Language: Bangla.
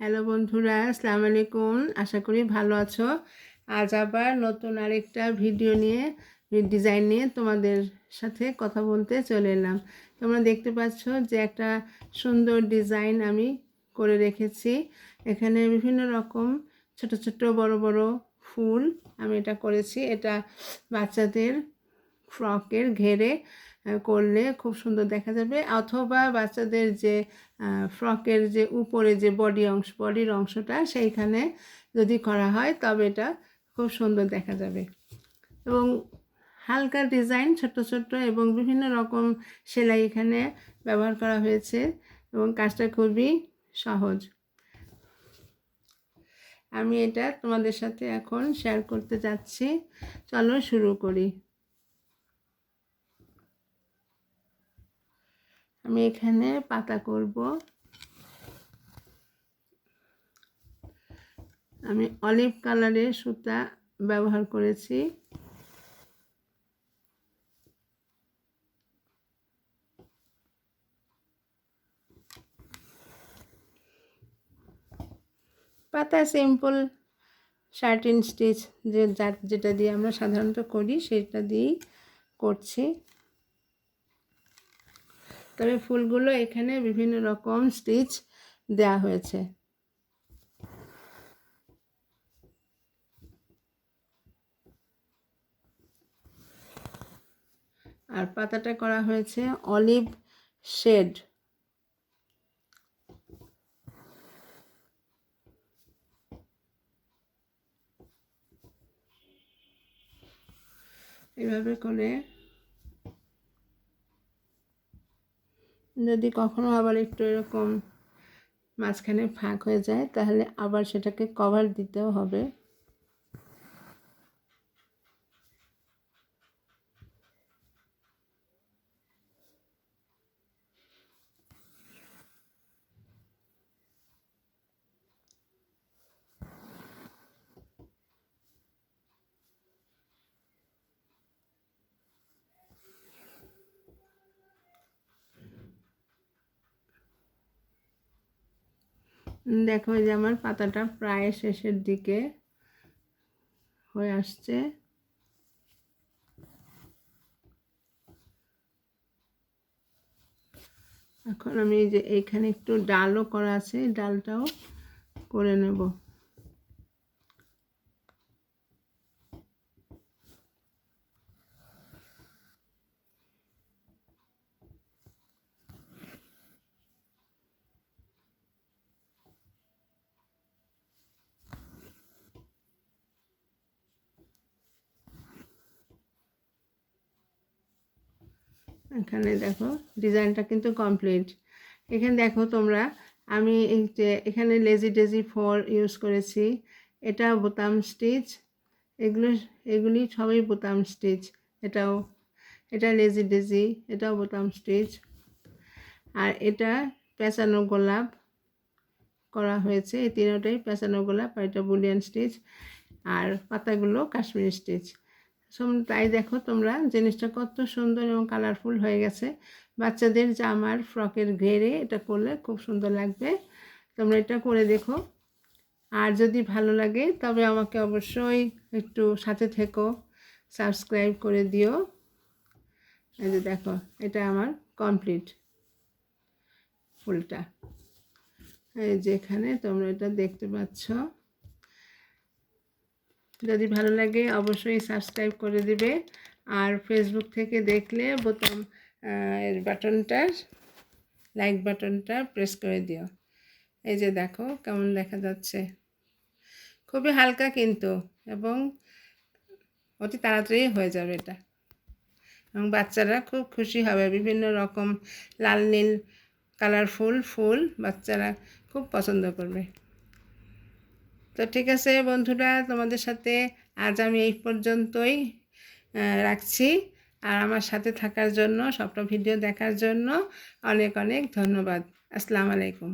হ্যালো বন্ধুরা, আসসালামু আলাইকুম। আশা করি ভালো আছো। আজ আবার নতুন আরেকটা ভিডিও নিয়ে ডিজাইন নিয়ে তোমাদের সাথে কথা বলতে চলে এলাম। তোমরা দেখতে পাচ্ছ যে একটা সুন্দর ডিজাইন আমি করে রেখেছি। এখানে বিভিন্ন রকম ছোট ছোট বড় বড় ফুল আমি এটা করেছি। এটা বাচ্চাদের ফ্রকের ঘেরে করলে খুব সুন্দর দেখা যাবে। অথবা বাচ্চাদের যে ফ্রকের যে উপরে যে বডি অংশ, বডির অংশটা সেইখানে যদি করা হয় তবে এটা খুব সুন্দর দেখা যাবে। এবং হালকা ডিজাইন ছোট ছোট এবং বিভিন্ন রকম সেলাই এখানে ব্যবহার করা হয়েছে এবং কাজটা খুবই সহজ। আমি এটা তোমাদের সাথে এখন শেয়ার করতে যাচ্ছি। চলো শুরু করি। আমি এখানে পাতা করব। আমি অলিভ কালারের সুতা ব্যবহার করেছি। পাতা সিম্পল শার্টিন স্টিচ যে যেটা দিয়ে আমরা সাধারণত করি সেটা দিয়েই করছি। তবে ফুলগুলো এখানে বিভিন্ন রকম স্টিচ দেয়া হয়েছে। আর পাতাটা করা হয়েছে অলিভ শেড। এভাবে করে যদি কখনো আবার একটু এরকম মাঝখানে ফাঁক হয়ে যায়, তাহলে আবার সেটাকে কভার দিতেও হবে। দেখো যে আমার পাতাটা প্রায় শেষের দিকে হয়ে আসছে। এখন আমি যে এইখানে একটু ডালও করা আছে, ডালটাও করে নেব। এখানে দেখো, ডিজাইনটা কিন্তু কমপ্লিট এখানে দেখো তোমরা, আমি এই যে এখানে লেজি ডেজি ফোর ইউজ করেছি। এটা বোতাম স্টিচ এগুলো, এগুলি সবই বোতাম স্টিচ এটাও, এটা লেজি ডেজি এটাও বোতাম স্টিচ আর এটা পেঁচানো গোলাপ করা হয়েছে, এই তিনটাই পেঁচানো গোলাপ আর এটা বুলিয়ান স্টিচ আর পাতাগুলো কাশ্মীরি স্টিচ তাই দেখো তোমরা জিনিসটা কত সুন্দর এবং কালারফুল হয়ে গেছে। বাচ্চাদের জামার ফ্রকের ঘেরে এটা করলে খুব সুন্দর লাগবে। তোমরা এটা করে দেখো। আর যদি ভালো লাগে, তবে আমাকে অবশ্যই একটু সাথে থেকো সাবস্ক্রাইব করে দিও। এই যে দেখো, এটা আমার কমপ্লিট ফুলটা। এই যেখানে তোমরা এটা দেখতে পাচ্ছ। যদি ভালো লাগে অবশ্যই সাবস্ক্রাইব করে দিবে। আর ফেসবুক থেকে দেখলে বোতাম এর বাটনটা লাইক বাটনটা প্রেস করে দিও। এই যে দেখো কেমন দেখা যাচ্ছে। খুবই হালকা কিন্তু, এবং অতি তাড়াতাড়ি হয়ে যাবে এটা। এবং বাচ্চারা খুব খুশি হবে। বিভিন্ন রকম লাল, নীল কালারফুল ফুল বাচ্চারা খুব পছন্দ করবে। তো ঠিক আছে বন্ধুরা, তোমাদের সাথে আজ আমি এই পর্যন্তই রাখছি। আর আমার সাথে থাকার জন্য সবটা ভিডিও দেখার জন্য অনেক অনেক ধন্যবাদ। আসসালামু আলাইকুম।